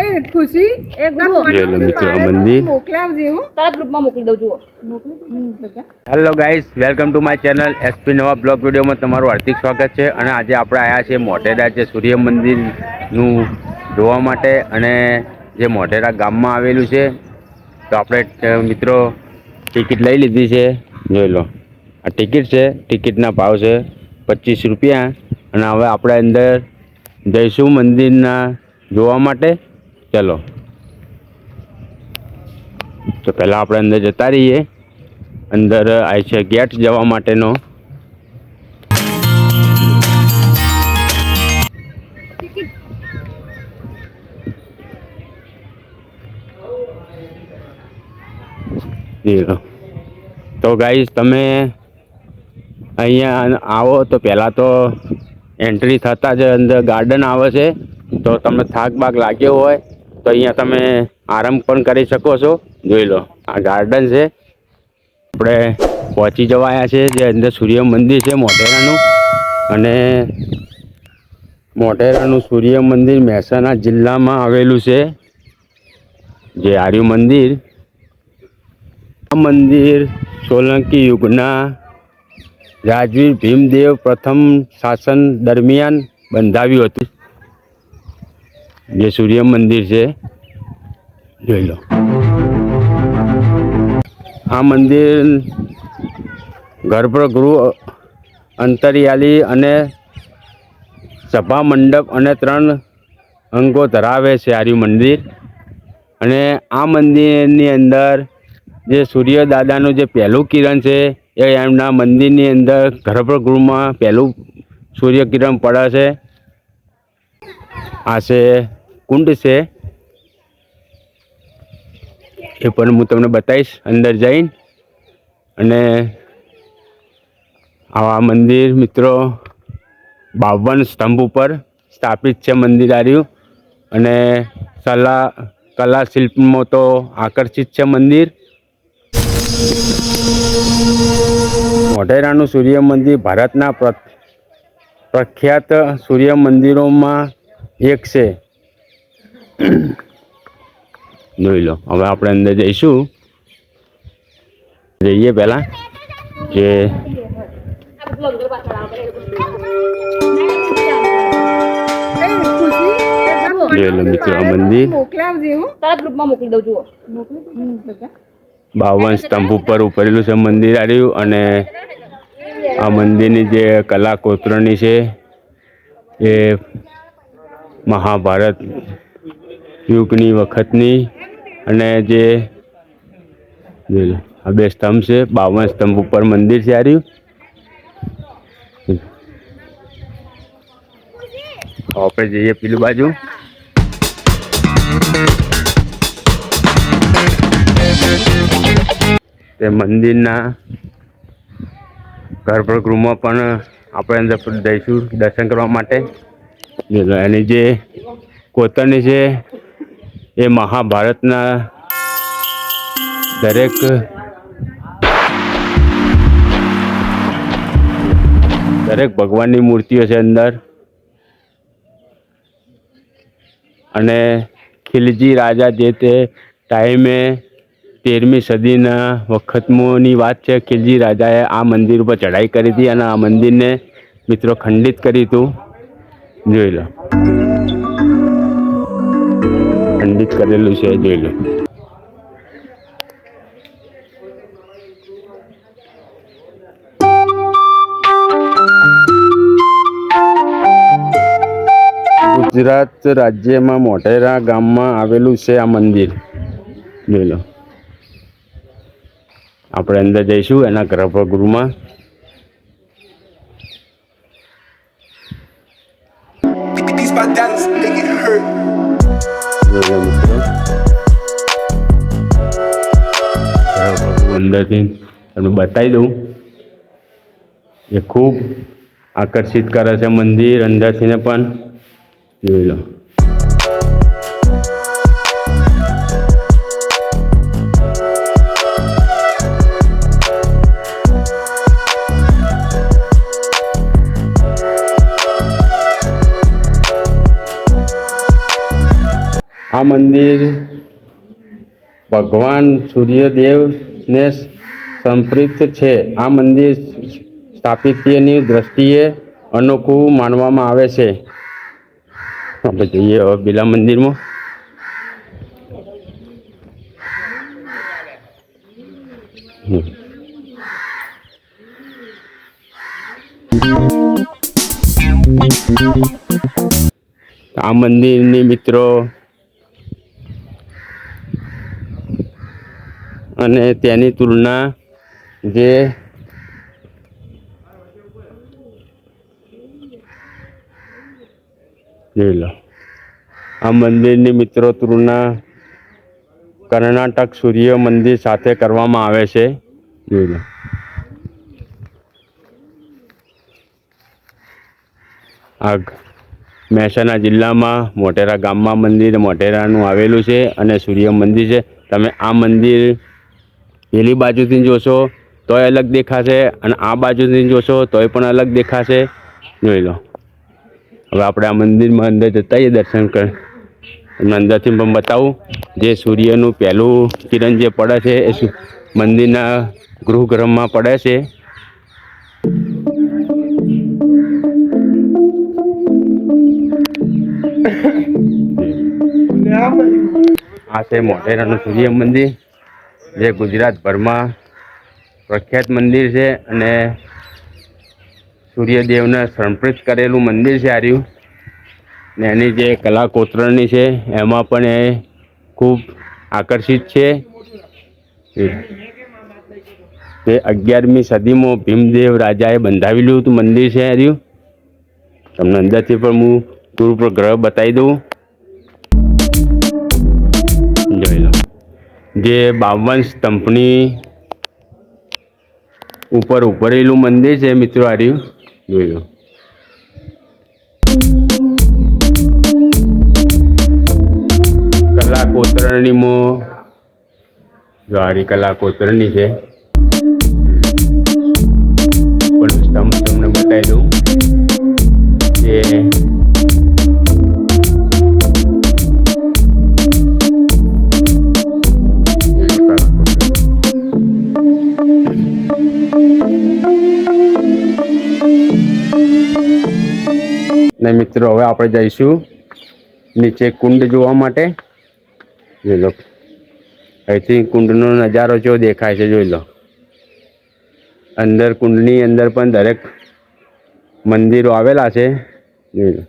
એ ખુશી તરત ગ્રુપમાં મોકલી દઉં જુઓ. Hello guys welcome to my channel SP નવા બ્લોગ વિડીયોમાં તમારું હાર્દિક સ્વાગત છે અને આજે આપણે આવ્યા છે મોટેરા જે સૂર્ય મંદિરનું જોવા માટે અને જે મોટેરા ગામમાં આવેલું છે. તો આપણે મિત્રો ટિકિટ લઈ લીધી છે. જોઈ લો. આ ટિકિટ છે ટિકિટના ભાવ છે પચીસ રૂપિયા અને હવે આપણે અંદર જઈશું મંદિરના જોવા માટે. ચલો. તો પહેલાં આપણે અંદર જતા રહીએ. અંદર આ છે ગેટ જવા માટેનો. તો ગાઈઝ તમે અહીંયા આવો તો પહેલાં તો એન્ટ્રી થતાં જ અંદર ગાર્ડન આવે છે. તો તમને થાક બાક લાગ્યો હોય, તો અહીંયા તમે આરામ પણ કરી શકો છો. જોઈ લો, આ ગાર્ડન છે. આપણે પહોંચી જવાયા છે, જે અંદર સૂર્ય મંદિર છે મોઢેરાનું. અને મોઢેરાનું સૂર્ય મંદિર મહેસાણા જિલ્લામાં આવેલું છે. જે આર્યુ મંદિર. આ મંદિર સોલંકી યુગના રાજવીર ભીમદેવ પ્રથમ શાસન દરમિયાન બંધાવ્યું હતું. જે સૂર્ય મંદિર છે, જોઈ લો. આ મંદિર ગર્ભગૃહ, અંતરિયાળી અને સભા મંડપ અને ત્રણ અંગો ધરાવે છે આર્યુ મંદિર. અને આ મંદિરની અંદર જે સૂર્ય દાદાનું જે પહેલું કિરણ છે એ એમના મંદિરની અંદર ગર્ભગૃહમાં પહેલું સૂર્યકિરણ પડે છે આ છે કુંડ છે. એ પણ હું તમને બતાવીશ અંદર જઈને. અને આવા મંદિર મિત્રો, બાવન સ્તંભ ઉપર સ્થાપિત છે મંદિર આર્યું અને કલા કલા શિલ્પમાં તો આકર્ષિત છે મંદિર. મોઢેરાનું સૂર્ય મંદિર ભારતના પ્ર- પ્રખ્યાત સૂર્ય મંદિરોમાં એક છે. જોઈ લો હવે આપણે અંદર જઈશું. જઈએ પહેલાં. જોઈ લો મિત્રો મંદિર. મોકલાવજે હું તરત ગ્રુપમાં મોકલી દઉં જુઓ. બાવન સ્તંભ ઉપર ઉપરેલું છે, મંદિર આવ્યું અને આ મંદિરની જે કલા કોતરણી છે, એ મહાભારત યુગની વખતની અને જે આ બે સ્તંભ છે બાવન સ્તંભ ઉપર મંદિર છે આવ્યું આપણે જઈએ પેલું બાજુ. તે મંદિરના ગર્ભગૃહમાં પણ આપણે અંદર જઈશું દર્શન કરવા માટે. એની જે કોતરણી છે એ મહાભારતના દરેક દરેક ભગવાનની મૂર્તિઓ છે અંદર. અને ખિલજી રાજા જે તે ટાઈમે તેરમી સદીના વખતમોની વાત છે ખિલજી રાજાએ આ મંદિર ઉપર ચઢાઈ કરી હતી અને આ મંદિરને મિત્રો ખંડિત કરી હતું જોઈ લો. ખંડિત કરેલું છે, જોઈ લો. ગુજરાત રાજ્યમાં મોટેરા ગામમાં આવેલું છે આ મંદિર. જોઈ લો. આપણે અંદર જઈશું એના ગર્ભગૃહમાં અંદરથી તમને બતાવી દઉં. એ ખૂબ આકર્ષિત કરે છે મંદિર અંદરથીને પણ. જોઈ લો. મંદિર, ભગવાન સૂર્યદેવને સંપૃક્ત છે. આ મંદિર સ્થાપિત્યની દ્રષ્ટિએ અનોખું માનવામાં આવે છે. આપણે જઈએ હવે બિલા મંદિરમાં. આ મંદિરની મિત્રો અને તેની તુલના જે જોઈ લો. આ મંદિરની મિત્રો તુલના કર્ણાટક સૂર્ય મંદિર સાથે કરવામાં આવે છે. જોઈ લો. આ મહેસાણા જિલ્લામાં મોટેરા ગામમાં મંદિર મોટેરાનું આવેલું છે અને સૂર્ય મંદિર છે. તમે આ મંદિર પેલી બાજુથી જોશો, તોય અલગ દેખાશે અને આ બાજુથી જોશો, તોય પણ અલગ દેખાશે. જોઈ લો. હવે આપણે આ મંદિરમાં અંદર જતા જઈએ દર્શન કર અંદરથી પણ બતાવું. જે સૂર્યનું પહેલું કિરણ જે પડે છે, એ મંદિરના ગૃહગૃહમાં પડે છે. આ છે મોઢેરાનું સૂર્ય મંદિર. જે ગુજરાતભરમાં પ્રખ્યાત મંદિર છે અને સૂર્યદેવને સમર્પિત કરેલું મંદિર છે આર્યું. ને એની જે કલા કોતરણી છે, એમાં પણ એ ખૂબ આકર્ષિત છે. તે અગિયારમી સદીમાં ભીમદેવ રાજાએ બંધાવેલું હતું મંદિર છે આર્યું. તમને અંદરથી પણ હું ટૂર પર ગ્રહ બતાવી દઉં. જે બાવન સ્તંભની ઉપર ઉભરેલું મંદિર છે, મિત્રો આર્યું જોઈ લો. કલા કોતરણીમાં જો આરી કલા કોતરણી છે. પણ સ્તંભ તમને બતાવી દઉં. ને મિત્રો, હવે આપણે જઈશું નીચે કુંડ જોવા માટે. જોઈ લો. અહીંથી કુંડનો નજારો જો દેખાય છે, જોઈ લો. અંદર કુંડની અંદર પણ દરેક મંદિરો આવેલા છે, જોઈ લો.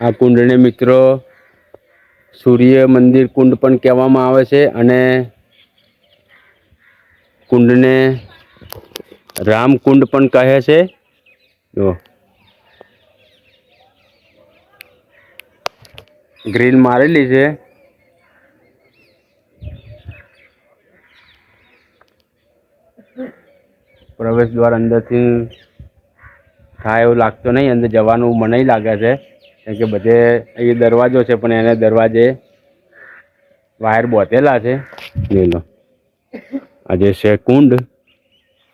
આ કુંડને મિત્રો સૂર્ય મંદિર કુંડ પણ કહેવામાં આવે છે અને કુંડને રામકુંડ પણ કહે છે. જો. ગ્રીલ મારેલી છે. પ્રવેશ દ્વાર અંદરથી થાય એવું લાગતો નહીં, અંદર જવાનું મને લાગે છે. કેમ કે બધે એ દરવાજો છે, પણ એને દરવાજે વાયર બોતેલા છે. લો. આજે છે કુંડ.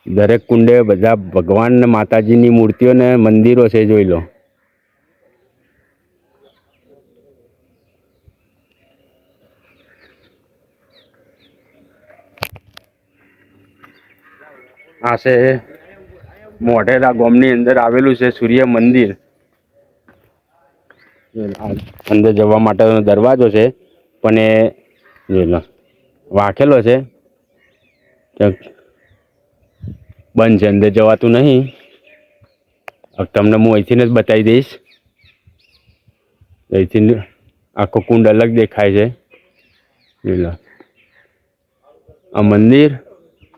દરેક કુંડે બધા ભગવાન માતાજીની મૂર્તિઓ ને મંદિરો છે, જોઈ લો. આ છે મોઢેરા ગામની અંદર આવેલું છે સૂર્ય મંદિર. અંદર જવા માટેનો દરવાજો છે, પણ એ વાંખેલો છે. બંધ છે, અંદર જવાતું નહીં. તમને હું અહીંથી જ બતાવી દઈશ. અહીંથી આખો કુંડ અલગ દેખાય છે. આ મંદિર,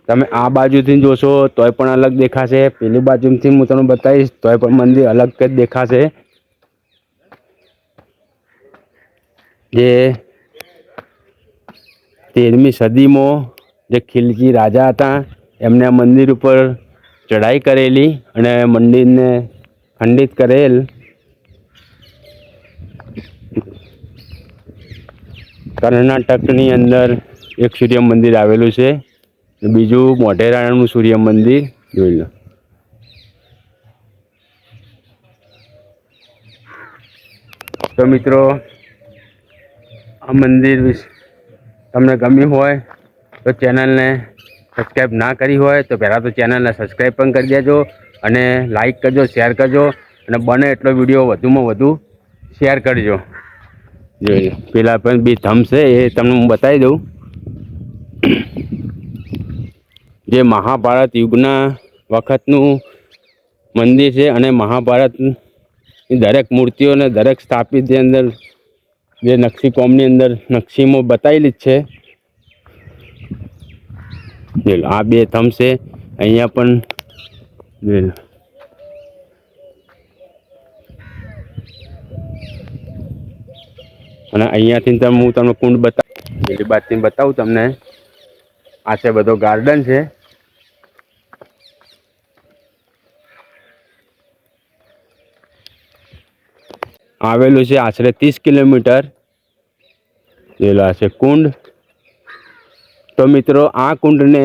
તમે આ બાજુથી જોશો તોય પણ અલગ દેખાશે. પેલી બાજુથી હું તમને બતાવીશ તોય પણ મંદિર અલગ જ દેખાશે. જે તેરમી સદીમાં જે ખિલજી રાજા હતા એમને મંદિર ઉપર ચઢાઈ કરેલી અને મંદિરને ખંડિત કરેલ. કર્ણાટકની અંદર એક સૂર્ય મંદિર આવેલું છે. બીજું મોઢેરાણાનું સૂર્ય મંદિર જોઈ લો. તો મિત્રો, આ મંદિર વિશે તમને ગમ્યું હોય તો ચેનલને સબસ્ક્રાઈબ ના કરી હોય તો પહેલાં તો ચેનલને સબસ્ક્રાઈબ પણ કરી દેજો અને લાઈક કરજો શેર કરજો અને બને એટલો વીડિયો વધુમાં વધુ શેર કરજો. જોઈ પેલા પણ બી છે એ તમને હું બતાવી દઉં. જે મહાભારત યુગના વખતનું મંદિર છે અને મહાભારતની દરેક મૂર્તિઓને દરેક સ્થાપિતની અંદર જે નકશી કોમની અંદર નકશીમાં બતાવેલી જ છે. લો, આ બે થમ છે. અહીંયા પણ લો. અને અહીંયાથી તમે હું તમને કુંડ બતાવું પેલી બાજુથી બતાવું તમને. આ છે બધો ગાર્ડન છે. આવેલું છે આશરે ત્રીસ કિલોમીટર. જેલો આ છે કુંડ. તો મિત્રો, આ કુંડને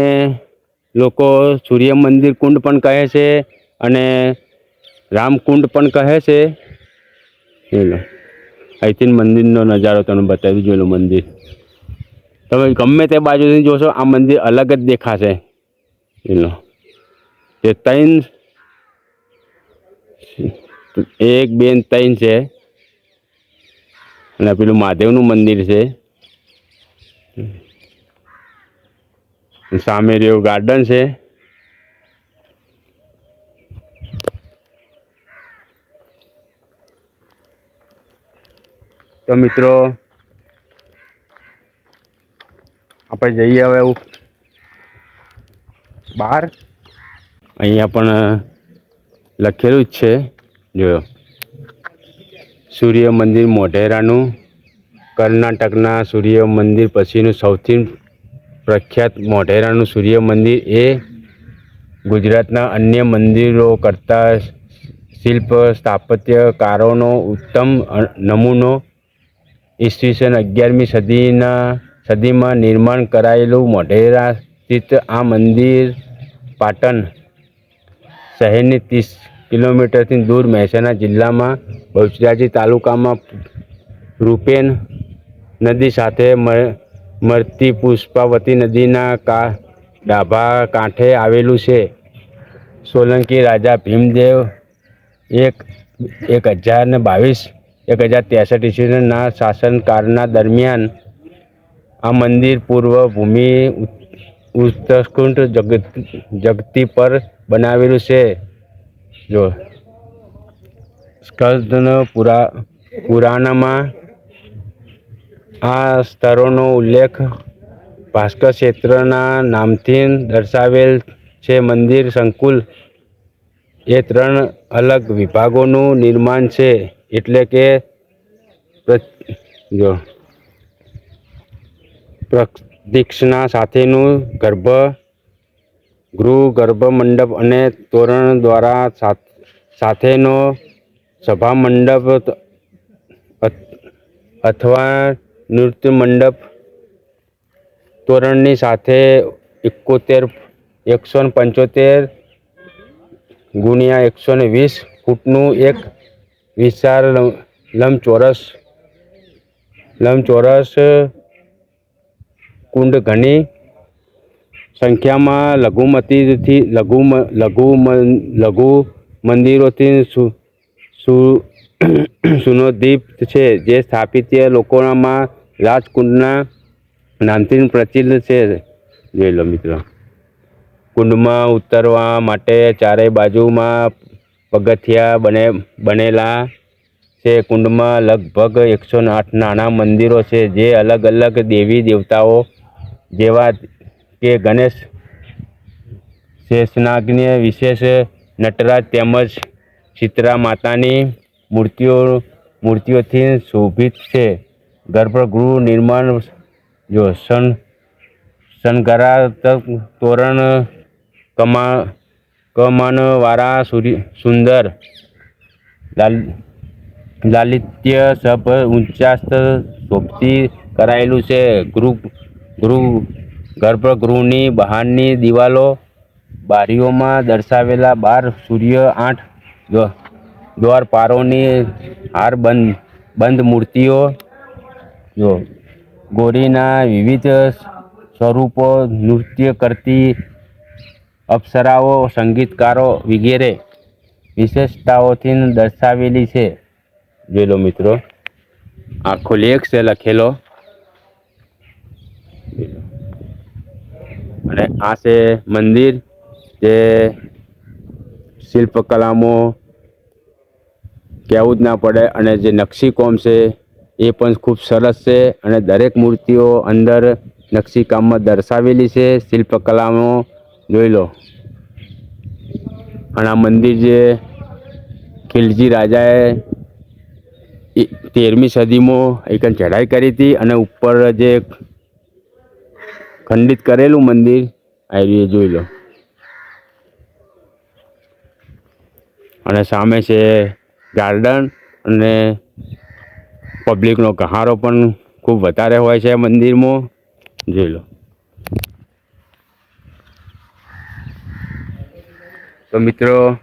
લોકો સૂર્ય મંદિર કુંડ પણ કહે છે અને રામકુંડ પણ કહે છે. જોઈ અહીંથી મંદિરનો નજારો તમને બતાવી જોઈ લો મંદિર. તમે ગમે તે બાજુથી જોશો, આ મંદિર અલગ જ દેખાશે. જોઈ તે ત્રણ એક, બે ત્રણ છે. અને પેલું મહાદેવનું મંદિર છે. સામે રહ્યું ગાર્ડન છે. તો મિત્રો, આપણે જઈએ હવે એવું બહાર. અહીંયા પણ લખેલું જ છે. જોયો. સૂર્ય મંદિર મોઢેરાનું. કર્ણાટકના સૂર્ય મંદિર પછીનું સૌથી પ્રખ્યાત મોઢેરાનું સૂર્ય મંદિર એ ગુજરાતના અન્ય મંદિરો કરતાં શિલ્પ સ્થાપત્યકારોનો ઉત્તમ નમૂનો ઈસવીસન અગિયારમી સદીના સદીમાં નિર્માણ કરાયેલું મોઢેરા સ્થિત આ મંદિર પાટણ શહેરની ત્રીસ કિલોમીટરથી દૂર મહેસાણા જિલ્લામાં બહુચરાજી તાલુકામાં રૂપેન નદી સાથે મ- મળતી પુષ્પાવતી નદીના કા, ડાભા કાંઠે આવેલું છે. સોલંકી રાજા ભીમદેવ એક એક હજાર ને બાવીસ, એક હજાર ત્રેસઠ ઈસવીના શાસનકાળના દરમિયાન આ મંદિર પૂર્વ ભૂમિ ઉત- ઉત્તરકુંઠ જગત, જગતી પર બનાવેલું છે. જો, સ્કંદનો પુરા, પુરાણમાં આ સ્તરોનો ઉલ્લેખ ભાસ્કર ક્ષેત્રના નામથી દર્શાવેલ છે. મંદિર સંકુલ એ ત્રણ અલગ વિભાગોનું નિર્માણ છે. એટલે કે જો પ્રદક્ષિણા સાથેનું ગર્ભ, ગૃહ ગર્ભ મંડપ અને તોરણ દ્વારા સાથ- સાથેનો સભા મંડપ અથવા નૃત્ય મંડપ તોરણની સાથે એકોતેર, એકસો ને પંચોતેર ગુણ્યા એકસો ને વીસ ફૂટનું એક વિશાળ લંબ- લંબચોરસ લંબચોરસ કુંડ ઘણી સંખ્યામાં લઘુમતીથી લઘુ લઘુ લઘુ મંદિરોથી સુ સુ સુનોદીપ છે, જે સ્થાપિત્ય લોકોમાં રાજકુંડના નામથી પ્રચલિત છે. જોઈ લો મિત્રો. કુંડમાં ઉતરવા માટે ચારેય બાજુમાં પગથિયા બને, બનેલા છે. કુંડમાં લગભગ એકસો આઠ નાના મંદિરો છે, જે અલગ અલગ દેવી દેવતાઓ જેવા કે ગણેશ શેષનાગને વિશેષ નટરાજ તેમજ ચિત્રા માતાની મૂર્તિઓ, મૂર્તિઓથી શોભિત છે. ગર્ભગૃહ નિર્માણ જો સન શણગારાત્મક તોરણ કમા કમાનવાળા સૂર્ય સુંદર લાલ લાલિત્ય સભ ઊંચાસ્ત શોભથી કરાયેલું છે. ગૃહ ગૃહ ગર્ભગૃહની બહારની દિવાલો બારીઓમાં દર્શાવેલા બાર સૂર્ય આઠ દ્વ- દ્વારપારોની હાર બંધ બંધ મૂર્તિઓ જો ગોરીના વિવિધ સ્વરૂપો નૃત્ય કરતી અપ્સરાઓ, સંગીતકારો વગેરે વિશેષતાઓથી દર્શાવેલી છે. જોઈ લો મિત્રો. આખો લેખ છે લખેલો. અને આ છે મંદિર જે શિલ્પકલામાં કહેવું જ ના પડે અને જે નકશીકોમ છે એ પણ ખૂબ સરસ છે અને દરેક મૂર્તિઓ અંદર નકશીકામમાં દર્શાવેલી છે, શિલ્પકલામાં જોઈ લો. અને આ મંદિર જે ખિલજી રાજાએ તેરમી સદીમાં એક ચઢાઈ કરી હતી અને ઉપર જે ખંડિત કરેલું મંદિર આવી જોઈ લો. અને સામે છે ગાર્ડન અને પબ્લિકનો કહારો પણ ખૂબ વધારે હોય છે મંદિરમાં. જોઈ લો. તો મિત્રો,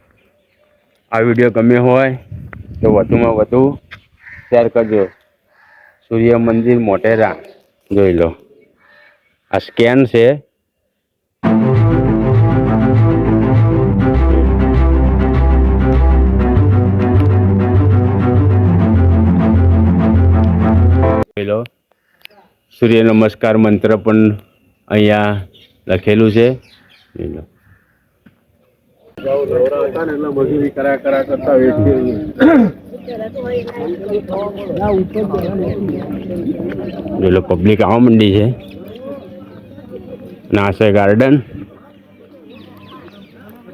આ વીડિયો ગમ્યો હોય તો વધુમાં વધુ શેર કરજો. સૂર્ય મંદિર મોટેરા. જોઈ લો. આ સ્કેન છે લો. સૂર્ય નમસ્કાર મંત્ર પણ અહીંયા લખેલું છે. પબ્લિક આવવા માંડી છે. નાસે ગાર્ડન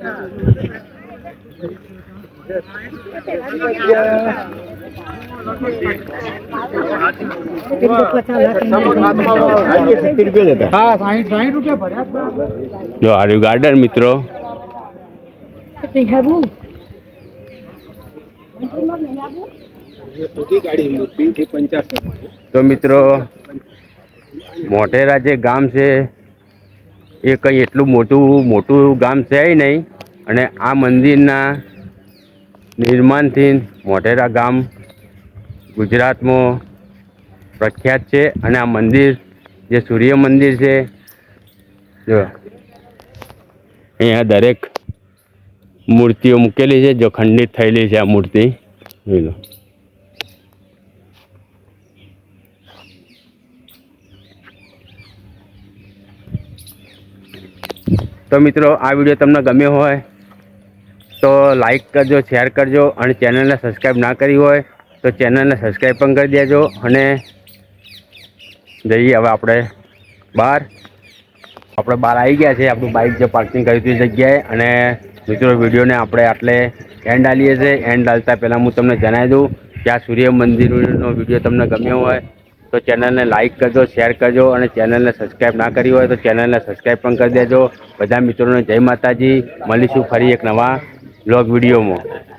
હા જો, આ રહ્યું ગાર્ડન મિત્રો. તો મિત્રો મોટેરા જે ગામ છે, એ કંઈ એટલું મોટું મોટું ગામ છે નહીં. અને આ મંદિરના નિર્માણથી મોટેરા ગામ ગુજરાતમાં પ્રખ્યાત છે અને આ મંદિર, જે સૂર્ય મંદિર છે, જો, અહીંયા દરેક મૂર્તિઓ મૂકેલી છે, જો ખંડિત થયેલી છે આ મૂર્તિ, જોઈ લો. તો મિત્રો, આ વીડિયો તમને ગમ્યો હોય, તો લાઈક કરજો શેર કરજો, અને ચેનલને સબસ્ક્રાઈબ ના કરી હોય તો ચેનલને સબસ્ક્રાઈબ પણ કરી દેજો અને જઈએ હવે આપણે બહાર. આપણે બહાર આવી ગયા છે, આપણું બાઇક જે પાર્કિંગ કર્યું હતી જગ્યાએ અને મિત્રો વિડીયોને આપણે આટલે એન્ડ આલીએ છીએ. એન્ડ આલતા પહેલાં હું તમને જણાવી દઉં કે આ સૂર્ય મંદિરનો વીડિયો તમને ગમ્યો હોય તો ચેનલને લાઇક કરજો શેર કરજો અને ચેનલને સબસ્ક્રાઈબ ના કરી હોય તો ચેનલને સબસ્ક્રાઈબ પણ કરી દેજો. બધા મિત્રોને જય માતાજી. મળીશું ફરી એક નવા બ્લોગ વિડીયોમાં.